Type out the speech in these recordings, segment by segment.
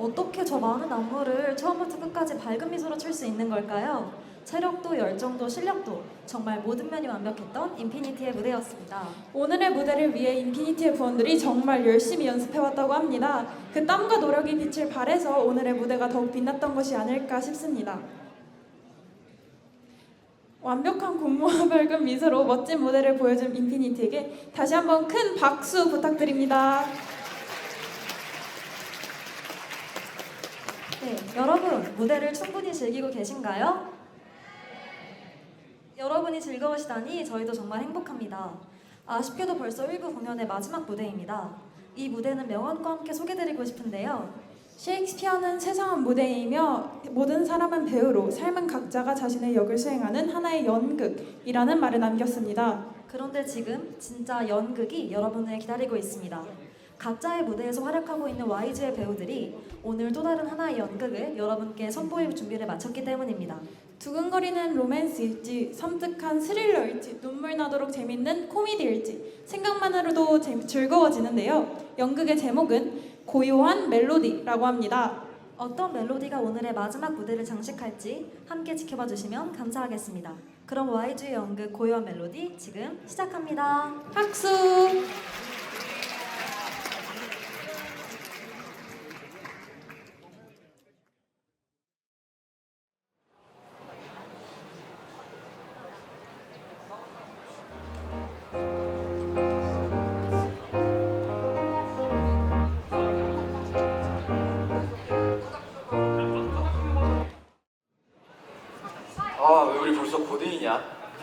어떻게 저 많은 안무를 처음부터 끝까지 밝은 미소로 출 수 있는 걸까요? 체력도 열정도 실력도 정말 모든 면이 완벽했던 인피니티의 무대였습니다. 오늘의 무대를 위해 인피니티의 부원들이 정말 열심히 연습해왔다고 합니다. 그 땀과 노력이 빛을 발해서 오늘의 무대가 더욱 빛났던 것이 아닐까 싶습니다. 완벽한 군무와 밝은 미소로 멋진 무대를 보여준 인피니티에게 다시 한번 큰 박수 부탁드립니다. 네, 여러분 무대를 충분히 즐기고 계신가요? 여러분이 즐거우시다니 저희도 정말 행복합니다. 아쉽게도 벌써 1부 공연의 마지막 무대입니다. 이 무대는 명언과 함께 소개드리고 싶은데요. 셰익스피어는 세상은 무대이며 모든 사람은 배우로 삶은 각자가 자신의 역을 수행하는 하나의 연극이라는 말을 남겼습니다. 그런데 지금 진짜 연극이 여러분을 기다리고 있습니다. 각자의 무대에서 활약하고 있는 YG의 배우들이 오늘 또 다른 하나의 연극을 여러분께 선보일 준비를 마쳤기 때문입니다. 두근거리는 로맨스일지 섬뜩한 스릴러일지 눈물 나도록 재밌는 코미디일지 생각만으로도 재- 즐거워지는데요. 연극의 제목은 고요한 멜로디라고 합니다. 어떤 멜로디가 오늘의 마지막 무대를 장식할지 함께 지켜봐 주시면 감사하겠습니다. 그럼 YG의 연극 고요한 멜로디 지금 시작합니다. 박수!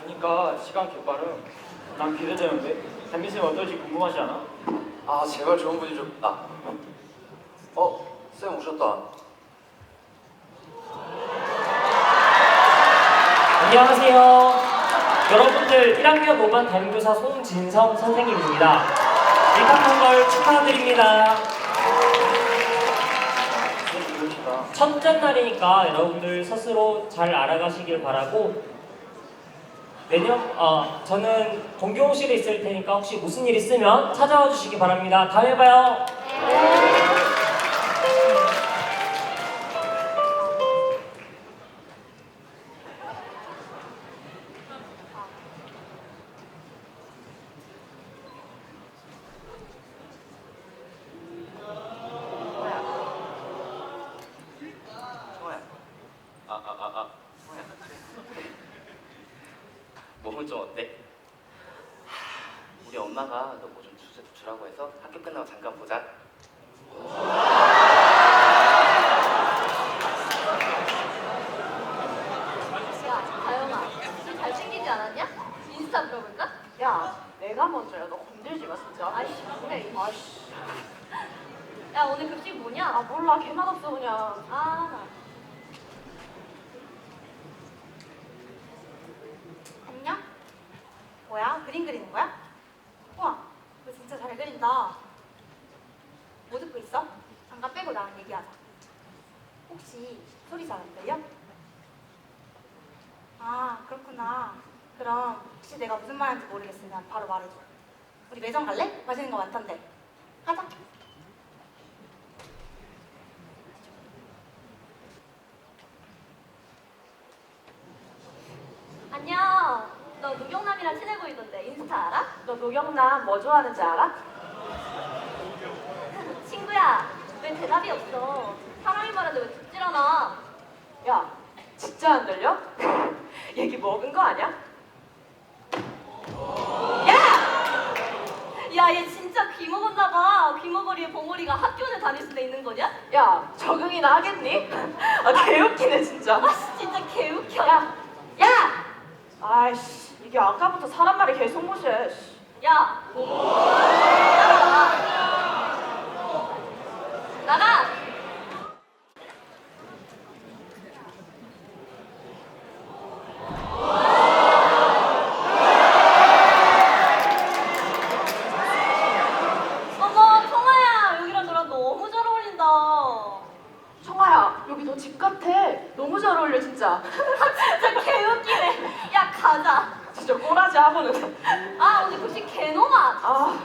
그러니까 시간 개빠름. 난 기대되는데. 담비 쌤 어떨지 궁금하지 않아? 아, 제발 좋은 분이 좀, 아. 어, 쌤 오셨다. 안녕하세요. 여러분들 1학년 5반 담임교사 송진성 선생님입니다. 입학한 걸 축하드립니다. 첫째 날이니까 여러분들 스스로 잘 알아가시길 바라고 내년 어 저는 공교실에 있을 테니까 혹시 무슨 일 있으면 찾아와 주시기 바랍니다. 다음에 봐요. 몸은 좀 어때? 하, 우리 엄마가 너 뭐 좀 주라고 해서 학교 끝나고 잠깐 보자. 야, 다영아, 술 잘생기지 않았냐? 인스타 들어볼까? 야, 내가 먼저야. 너 건들지 마, 진짜. 아이씨, 그래. 아이씨. 야, 오늘 급식 뭐냐? 아, 몰라. 개맛 없어, 그냥. 아, 나. 안녕? 뭐야? 그림 그리는 거야? 우와, 너 진짜 잘 그린다. 뭐 듣고 있어? 잠깐 빼고 나랑 얘기하자. 혹시 소리 잘 안 들려? 아, 그렇구나. 그럼 혹시 내가 무슨 말하는지 모르겠으면 바로 말해줘. 우리 매점 갈래? 맛있는 거 많던데. 가자. 안녕. 너 노경남이랑 친해 보이던데 인스타 알아? 너 노경남 뭐 좋아하는지 알아? 친구야, 왜 대답이 없어? 사람이 말하는데 왜 듣질 않아? 야, 진짜 안 들려? 얘기 먹은 거 아니야? 야, 얘 진짜 귀 먹었나 봐. 귀머거리에 봉오리가 학교를 다닐 수도 있는 거냐? 야, 적응이나 하겠니? 아, 개웃기네, 진짜. 아, 진짜 개웃겨. 야, 야! 아이씨, 이게 아까부터 사람 말을 계속 무시해. 씨. 야! 나가! 나가! 어머, 청아야! 여기랑 너랑 너무 잘 어울린다. 청아야, 여기 너 집 같아. 너무 잘 어울려, 진짜. 진짜 개웃기네. 야, 가자. 진짜 꼬라지 하고는. 아, 오늘 급식 개노맛. 아,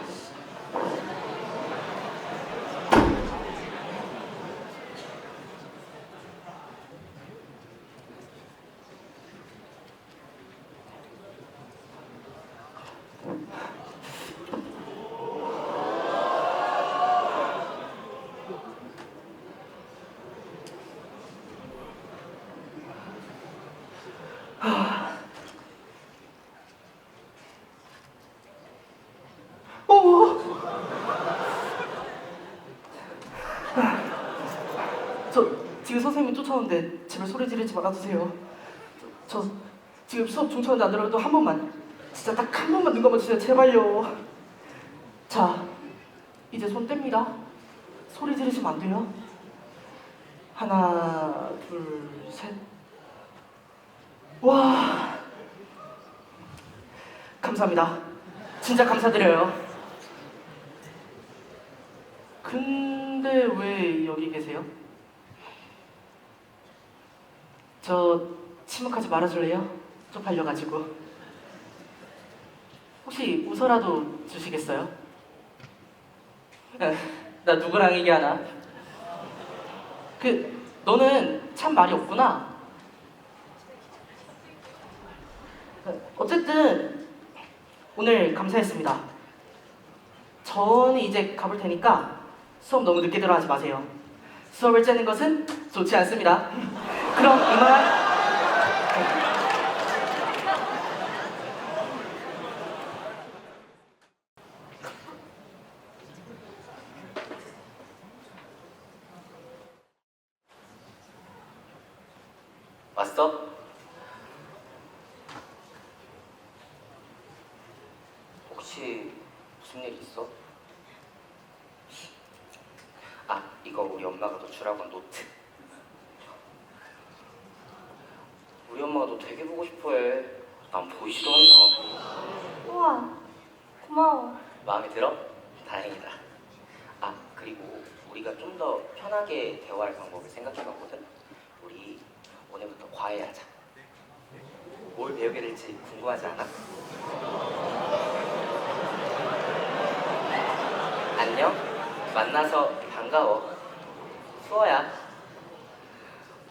저 지금 선생님이 쫓아오는데 제발 소리 지르지 말아주세요. 저, 저 지금 수업 중차인데 안 들어도 한 번만 진짜 딱 한 번만 눈 감아 주세요 제발요. 자 이제 손 뗍니다. 소리 지르시면 안 돼요. 하나 둘 셋. 와 감사합니다. 진짜 감사드려요. 근데 왜 여기 계세요? 저 침묵하지 말아줄래요? 쪽팔려가지고 혹시 웃어라도 주시겠어요? 에, 나 누구랑 얘기하나? 그 너는 참 말이 없구나 에, 어쨌든 오늘 감사했습니다 저는 이제 가볼 테니까 수업 너무 늦게 들어가지 마세요 수업을 째는 것은 좋지 않습니다 그럼 이만 왔어? 혹시 무슨 일 있어? 아, 이거 우리 엄마가 너 주라고 한 노트. 우리 엄마가 너 되게 보고 싶어해. 난 보이지도 않나. 우와, 고마워. 마음에 들어? 다행이다. 아, 그리고 우리가 좀 더 편하게 대화할 방법을 생각해봤거든. 우리 오늘부터 과외하자. 뭘 배우게 될지 궁금하지 않아? 안녕. 만나서 반가워. 수어야.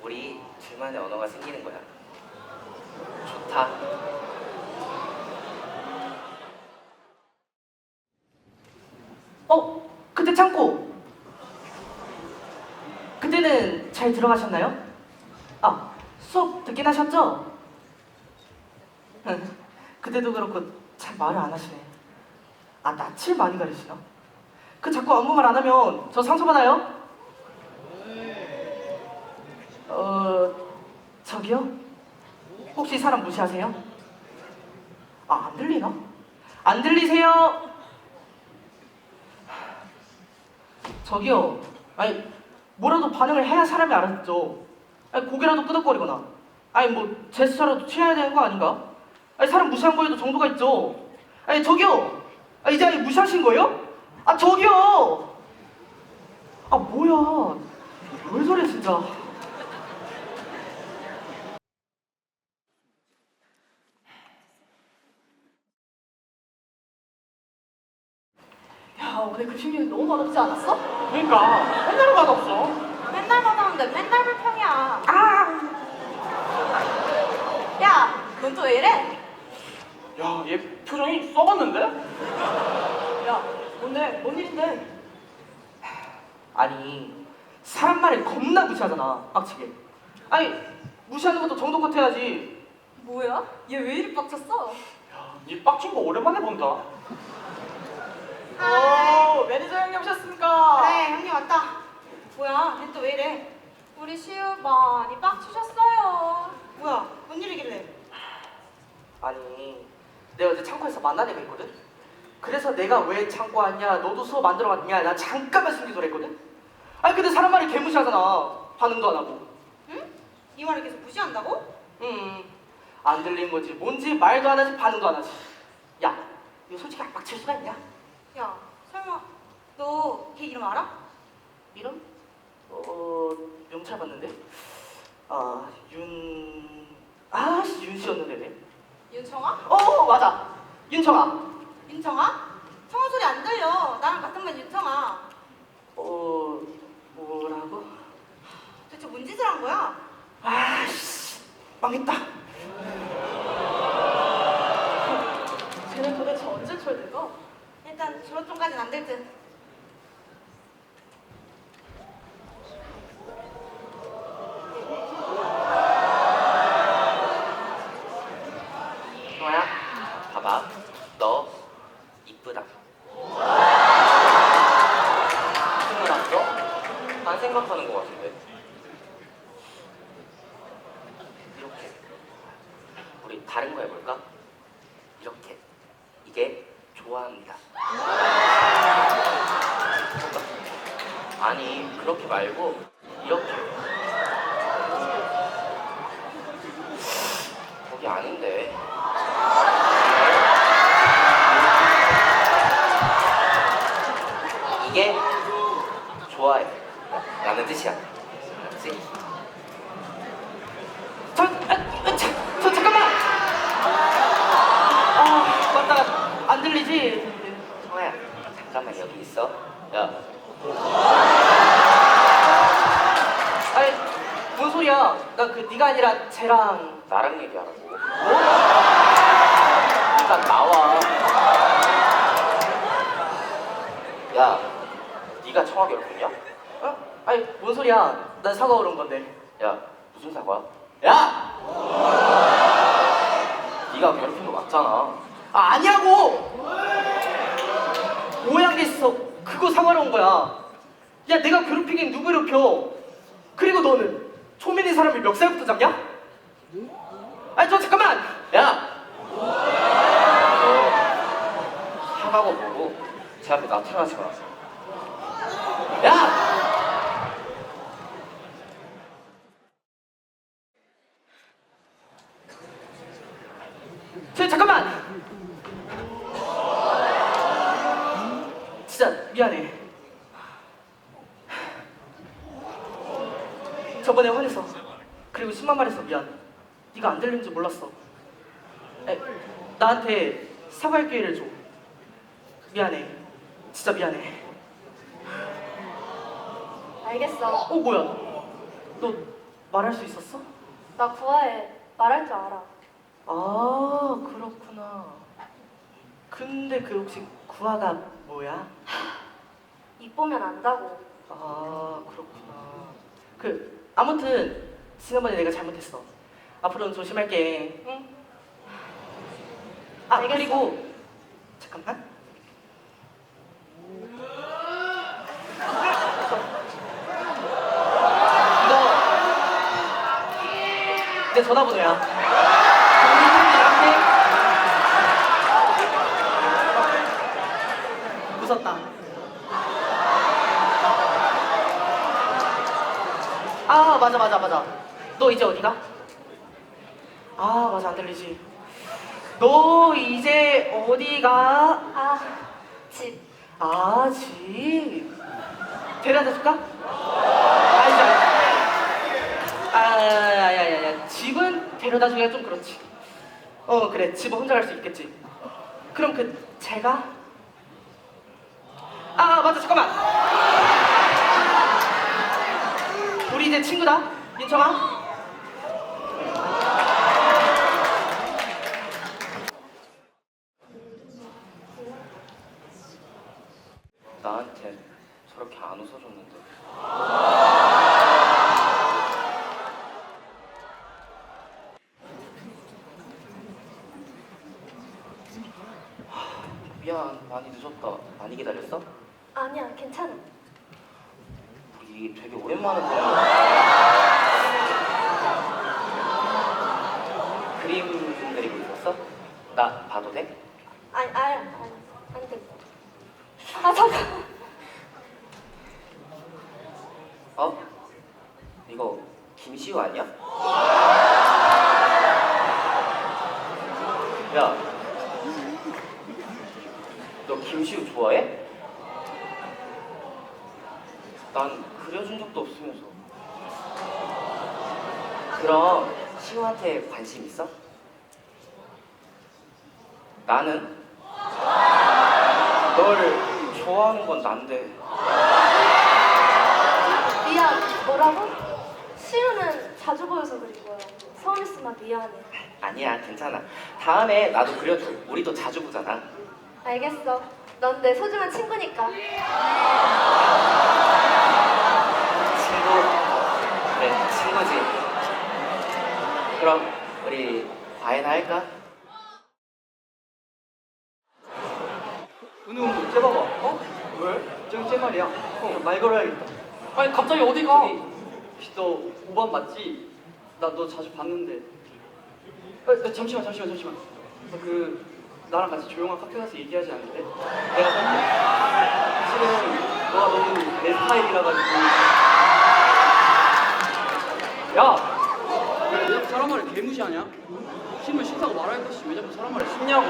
우리 둘만의 언어가 생기는 거야. 좋다. 어? 그때 창고 그때는 잘 들어가셨나요? 아 수업 듣긴 하셨죠? 그때도 그렇고 잘 말을 안 하시네 아 낯을 많이 가리시나? 그 자꾸 아무 말 안 하면 저 상처 받아요? 어... 저기요? 혹시 사람 무시하세요? 아 안 들리나? 안 들리세요? 저기요. 아니 뭐라도 반응을 해야 사람이 알아듣죠. 아니 고개라도 끄덕거리거나. 아니 뭐 제스처라도 취해야 되는 거 아닌가? 아니 사람 무시한 거에도 정도가 있죠. 아니 저기요. 아 이제 아니 무시하신 거예요? 아 저기요. 아 뭐야. 왜 저래 진짜. 야 오늘 급식률 너무 맛없지 않았어? 그러니까 맨날 맛없어. 맨날 받았는데 맨날 불평이야. 아! 야, 넌 또 왜 이래? 야, 얘 표정이 썩었는데? 야, 뭔데? 뭔 일인데? 아니, 사람 말을 겁나 무시하잖아, 빡치게. 아니, 무시하는 것도 정도껏 해야지. 뭐야? 얘 왜 이리 빡쳤어? 야, 니 빡친 거 오랜만에 본다. 하이. 오, 매니저 형님 오셨습니까? 그래, 형님 왔다. 뭐야, 얘 또 왜 이래? 우리 시우 많이 빡치셨어요. 뭐야, 뭔 일이길래? 아니, 내가 어제 창고에서 만난 애가 있거든? 그래서 내가 왜 창고 왔냐, 너도 수업 만들어 왔냐, 나 잠깐만 숨기소리 했거든? 아니, 근데 사람 말을 개무시하잖아. 반응도 안 하고. 응? 이 말을 계속 무시한다고? 음, 안 들린 거지. 뭔지 말도 안 하지, 반응도 안 하지. 야, 이거 솔직히 악박칠 수가 있냐? 야, 설마 너 걔 이름 알아? 이름? 어, 명찰 봤는데? 아, 윤... 아, 씨, 윤 씨였는데, 왜? 윤청아? 어, 맞아. 윤청아. 윤청아? 청아 소리 안 들려. 나랑 같은 반 윤청아. 어, 뭐라고? 대체 뭔 짓을 한 거야? 아씨, 망했다. 쟤는 도대체 언제 철들까? 일단 졸업 전까지는 안 될 듯. 형아야, 봐봐. 너 이쁘다. 무슨 말 왔어? 난 생각하는 거 같은데. 우리 다른 거 해볼까? 이렇게 이게 좋아합니다. 아니 그렇게 말고 이렇게 거기 아닌데 이게 좋아해 라는 뜻이야 알았지? 저, 아, 아, 자, 저 잠깐만. 아 맞다. 안 들리지? 성아야 잠깐만 여기 있어 야 아니 뭔 소리야? 나 그 네가 아니라 쟤랑 나랑 얘기하라고 뭐? 일단 나와 야 네가 청아 괴롭혔냐? 어? 아니 뭔 소리야? 난 사과 오른 건데. 야 무슨 사과야? 야! 네가 괴롭힌 거 맞잖아 아 아니라고. 오해한 게 있어. 그거 사과로 온 거야. 야 내가 괴롭히긴 누구 괴롭혀? 그리고 너는 초면인 사람을 멱살부터 잡냐? 아니 저 잠깐만. 야! 너 사과고 보고 제 앞에 나타나지 마 야! 저 잠깐만. 진짜 미안해. 저번에 화내서 그리고 10만 말해서 미안. 네가 안 들리는 줄 몰랐어. 에, 나한테 사과할 기회를 줘. 미안해. 진짜 미안해. 알겠어. 어 뭐야? 너 말할 수 있었어? 나 구화해. 말할 줄 알아. 아 그렇구나. 근데 그 혹시 구화가 뭐야? 입 보면 안다고. 아 그렇구나. 그 아무튼 지난번에 내가 잘못했어. 앞으로는 조심할게. 응? 아 알겠어. 그리고 잠깐만. 이거 내 전화번호야. 경비팀들한테 무섭다. 아 맞아 맞아 맞아 너 이제 어디가? 아 맞아 안 들리지 너 이제 어디가? 아, 집. 아집 데려다 줄까? 아니지 아야야야야 집은 데려다 주기가 좀 그렇지 어 그래 집은 혼자 갈 수 있겠지 그럼 그 제가? 아 맞아 잠깐만 이제 친구다. 윤청아. 나한테 저렇게 안 웃어줬는데 하, 미안 많이 늦었다 많이 기다렸어? 아니야, 괜찮아. 우리 되게 오랜만에 보는 거야 그림 그리고 있었어? 나 봐도 돼? 아니, 아니, 아니, 안 돼. 아, 잠깐. 어? 이거 김시우 아니야? 야, 너 김시우 좋아해? 난 그려준 적도 없으면서. 그럼 시우한테 관심 있어? 나는 널 좋아하는 건 난데. 미안, 뭐라고? 시우는 자주 보여서 그린 거야. 서운했으면 미안해. 아니야, 괜찮아. 다음에 나도 그려줘. 우리도 자주 보잖아. 알겠어. 넌 내 소중한 친구니까. 친구. 그래, 친구지. 그럼 우리 과외나 할까? 은우 쟤봐봐 어? 왜? 저기 쟤 말이야 어, 말 걸어야겠다 아니 갑자기 어디 가? 너 5반 맞지? 나 너 자주 봤는데 어, 어, 잠시만 잠시만 잠시만. 어, 그 나랑 같이 조용한 카페 가서 얘기하지 않을래? 내가 생각해. 사실은 너가 너무 내 스타일이라 가지고. 야, 왜 사람 말을 개무시하냐? 신문 싫다고 말할 것이 왜 자꾸 사람 말을 씹냐고.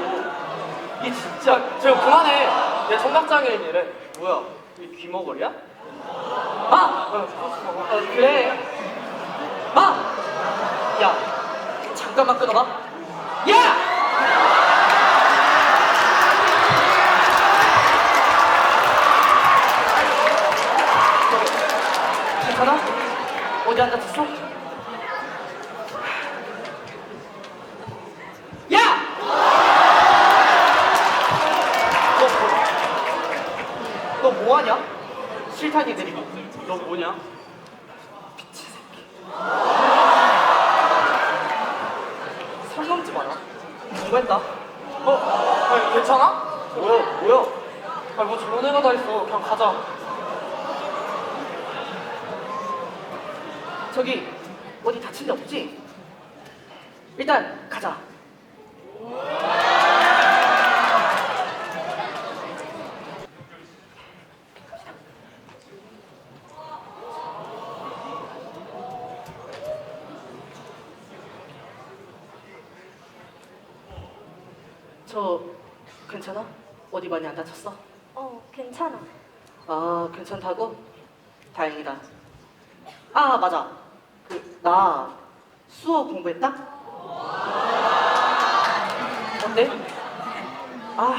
이게 진짜. 저 그만해. 내 청각장애인 이래. 뭐야? 이게 귀머거리야? 아! 어, 그래. 아! 야, 잠깐만 끊어봐. 야! 괜찮아? 어디 앉았었어? 야! 너, 너 뭐하냐? 실탄이 내리고 너 뭐냐? 미친 새끼 선 넘지 마라 공부했다 어? 아니 괜찮아? 뭐야 뭐야 아니 뭐 저런 애가 다 있어 그냥 가자 저기 어디 다친 데 없지? 일단 가자 저 괜찮아? 어디 많이 안 다쳤어? 어, 괜찮아. 아 괜찮다고? 다행이다 아 맞아 그 나 수어 공부했다? 어때? 아,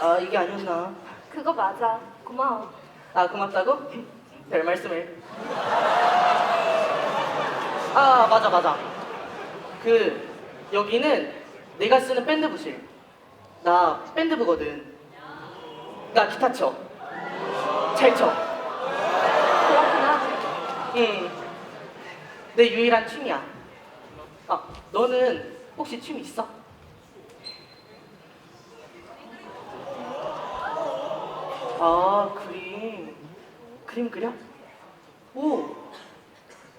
아 이게 아니었나 그거 맞아. 고마워. 아 고맙다고? 별 말씀을 아 맞아 맞아 그 여기는 내가 쓰는 밴드부실 나 밴드부거든 나 기타 쳐 잘 쳐 그렇구나. 응. 내 유일한 취미야. 아, 너는 혹시 취미 있어? 아, 그림. 그림 그려? 오.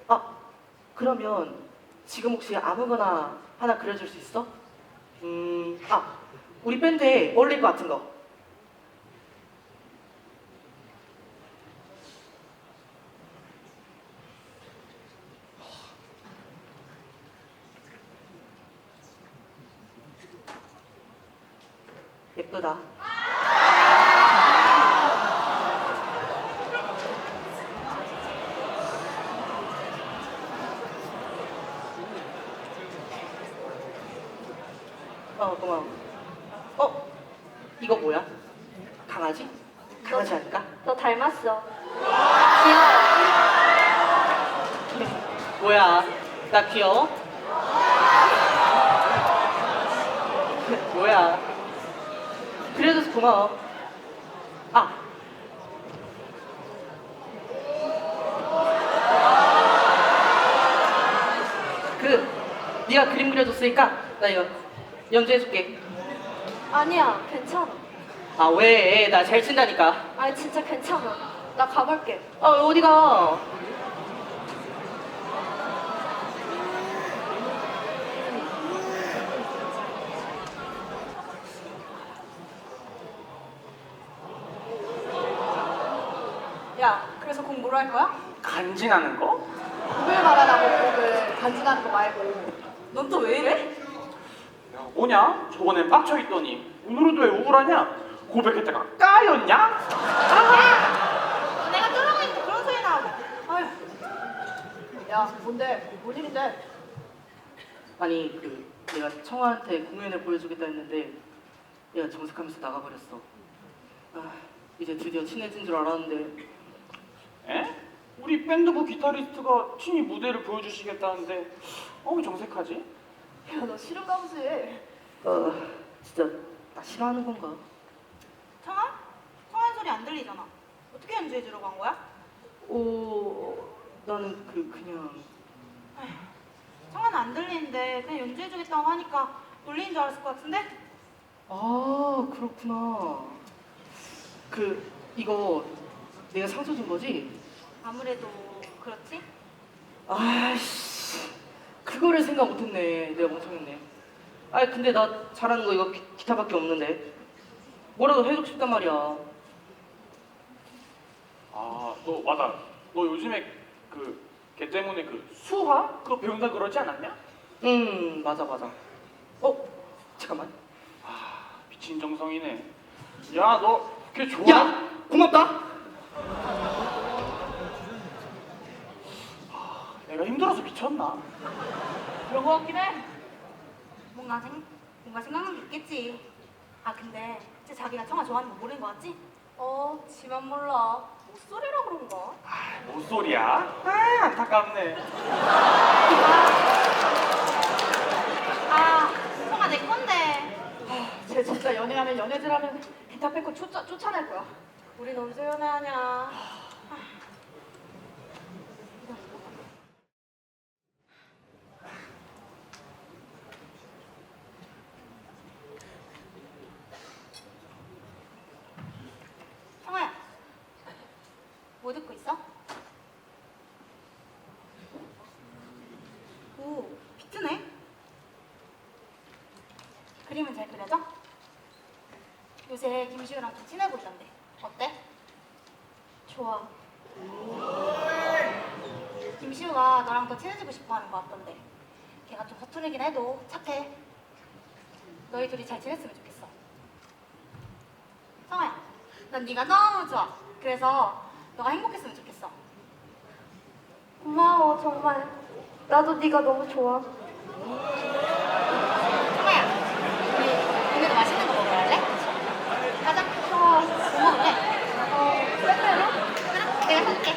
아, 그러면 지금 혹시 아무거나 하나 그려줄 수 있어? 음, 아, 우리 밴드에 어울릴 것 같은 거. 예쁘다. 어, 고마워. 어? 이거 뭐야? 강아지? 강아지 아닐까? 너 닮았어. 귀여워. 뭐야? 나 귀여워? 뭐야? 그래줘서 고마워. 아. 그 네가 그림 그려줬으니까 나 이거 연주해줄게. 아니야, 괜찮아. 아 왜? 나 잘 친다니까. 아니, 진짜 괜찮아. 나 가볼게. 아 어디가? 야, 그래서 공부를 할 거야? 간지나는 거? 곡을 말하라고 곡을 간지나는 거 말고. 넌 또 왜 이래? 뭐냐? 저번엔 빡쳐있더니 오늘은 왜 우울하냐? 고백했다가 까였냐? 내가 쫄라고 했는데 그런 소리 나오고. 아휴. 야, 뭔데? 뭔 일인데? 아니 그 내가 청아한테 공연을 보여주겠다 했는데 얘가 정색하면서 나가버렸어. 아 이제 드디어 친해진 줄 알았는데 에? 우리 밴드부 기타리스트가 친히 무대를 보여주시겠다는데 어, 왜 정색하지? 야, 너 싫은가 보지. 어 진짜 나 싫어하는 건가? 청아? 청아 소리 안 들리잖아. 어떻게 연주해 주려고 한 거야? 오 나는 그 그냥 청아는 안 들리는데 그냥 연주해 주겠다고 하니까 놀리는 줄 알았을 것 같은데? 아 그렇구나. 그 이거 내가 상처 준 거지? 아무래도 그렇지? 아이씨 그거 그거를 생각 못했네. 내가 멍청했네. 아니 근데 나 잘하는 거 이거 기, 기타밖에 없는데. 뭐라도 해주고 싶단 말이야. 아, 너 맞아. 너 요즘에 그 걔 때문에 그 수화 그거 배운다 그러지 않았냐? 음 맞아 맞아. 어 잠깐만. 아, 미친 정성이네. 야, 너 걔 좋아? 야 고맙다. 내가 힘들어서 미쳤나? 그런 거 같긴 해. 뭔가 생 뭔가 생각난 게 있겠지. 아 근데 진짜 자기가 청아 좋아하는 거 모르는 거 같지? 어, 지만 몰라. 목소리라 그런가? 아, 뭔 소리야? 아, 안타깝네. 아, 청아 내 건데. 아, 쟤 진짜 연애하면 연애들 하면 기타 뺏고 쫓아, 쫓아낼 거야. 우린 언제 연애하냐? 청아야, 뭐 듣고 있어? 오, 비트네? 그림은 잘 그려져? 요새 김시우랑 좀 친해 보이던데 어때? 좋아 김시우가 너랑 더 친해지고 싶어 하는 거 같던데 걔가 좀 서투르긴 해도 착해 너희 둘이 잘 지냈으면 좋겠어 성아야 난 네가 너무 좋아 그래서 너가 행복했으면 좋겠어 고마워 정말. 나도 네가 너무 좋아. 성아야 우리 오늘도 맛있는 거 먹으러 갈래? 가자 좋아 뭐 먹을래? 어 빼빼로? 그래 내가 살게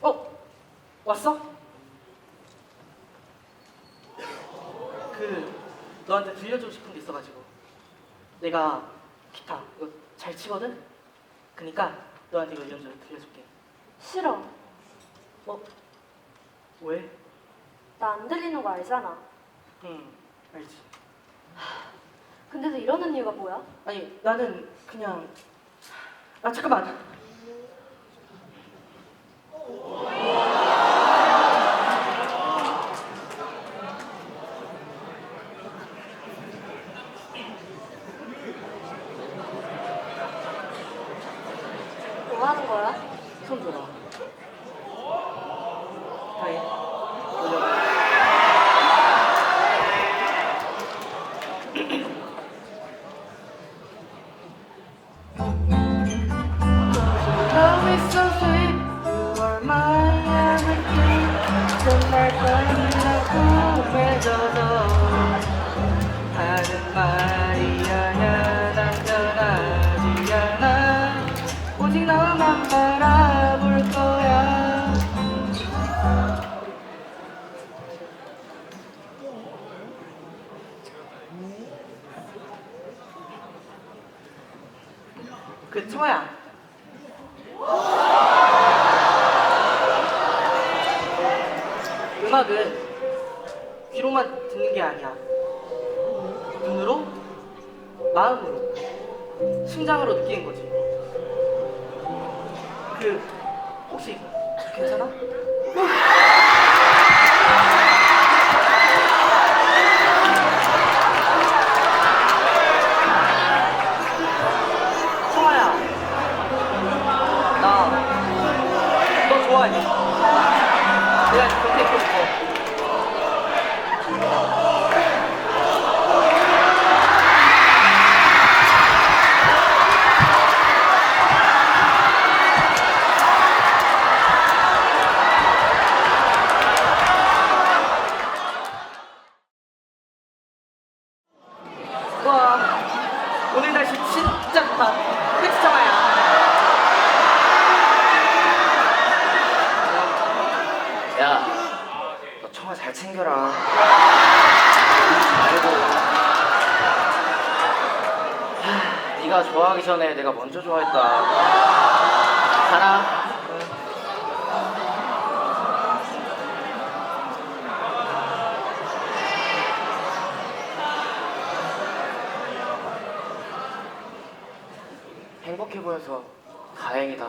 어 왔어? 그 너한테 들려주고 싶은 게 있어가지고 내가 기타 이거 잘 치거든. 그니까 너한테 이거 연주를 들려줄게. 싫어. 어? 왜? 나 안 들리는 거 알잖아. 응 알지. 근데도 이러는 이유가 뭐야? 아니 나는 그냥 아 잠깐만 뭐 하는 거야? 손 줘봐 음악은 귀로만 듣는 게 아니야. 눈으로, 마음으로, 심장으로 느끼는 거지. 그 혹시 괜찮아? 챙겨라. 아이고. 네가 좋아하기 전에 내가 먼저 좋아했다. 사랑. 행복해 보여서 다행이다.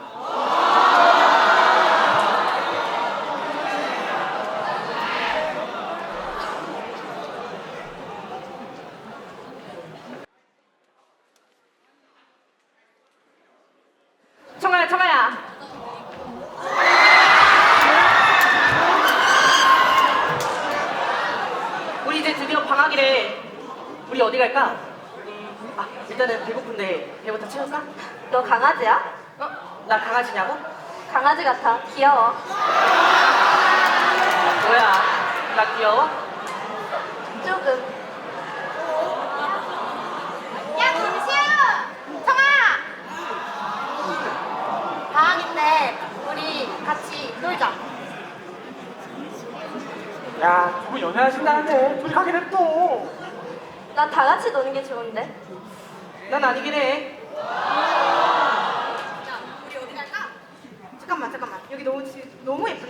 일단은 배고픈데 배부터 채울까? 너 강아지야? 어? 나 강아지냐고? 강아지 같아. 귀여워. 뭐야? 나 귀여워? 조금. 야, 김시우! 청아! 방학인데 우리 같이 놀자. 야, 두분 연애하신다는데 둘이 가긴 했어. 난 다 같이 노는 게 좋은데. 난 아니긴 해. 우리 어디 갈까? 잠깐만, 잠깐만. 여기 너무 지- 너무 예쁜데?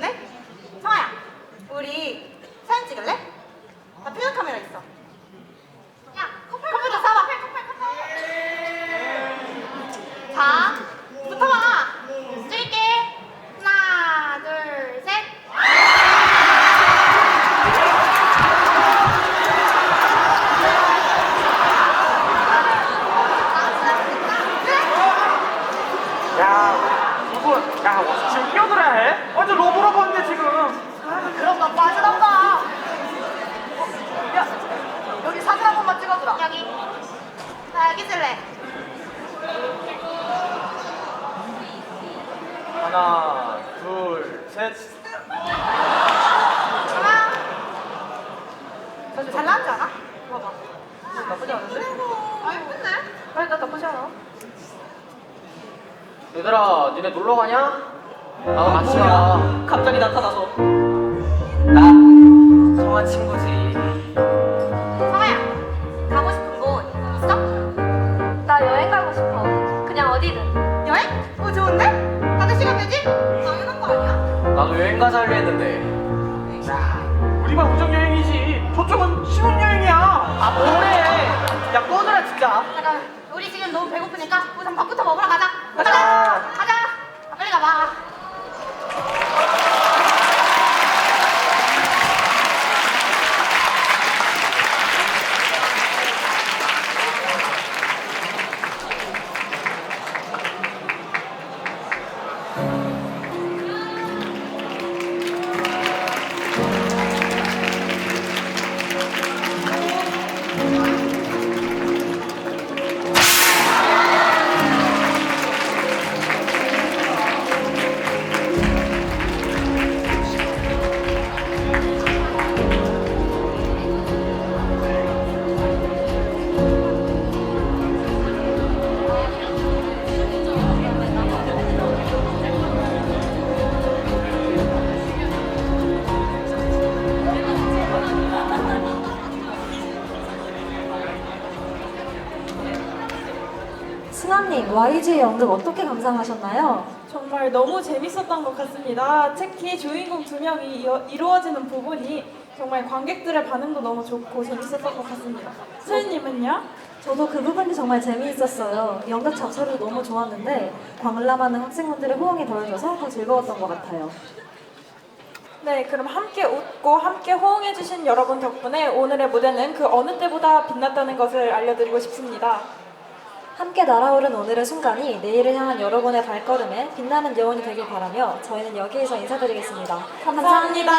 나도 여행 가자 하려 했는데. 우리만 우정 여행이지. 저쪽은 신혼 여행이야. 아, 뭐래? 야, 꺼져라, 진짜. 잠깐, 우리 지금 너무 배고프니까 우선 밥부터 먹으러 가자. 가자. 가자. 아, 빨리 가봐. YG의 연극 어떻게 감상하셨나요? 정말 너무 재밌었던 것 같습니다. 특히 주인공 두 명이 이어- 이루어지는 부분이 정말 관객들의 반응도 너무 좋고 재밌었던 것 같습니다. 수현님은요? 저도 그 부분이 정말 재미있었어요. 연극 자체도 너무 좋았는데 관람하는 학생분들의 호응이 더해져서 더 즐거웠던 것 같아요. 네, 그럼 함께 웃고 함께 호응해주신 여러분 덕분에 오늘의 무대는 그 어느 때보다 빛났다는 것을 알려드리고 싶습니다. 함께 날아오른 오늘의 순간이 내일을 향한 여러분의 발걸음에 빛나는 여운이 되길 바라며 저희는 여기에서 인사드리겠습니다 감사합니다.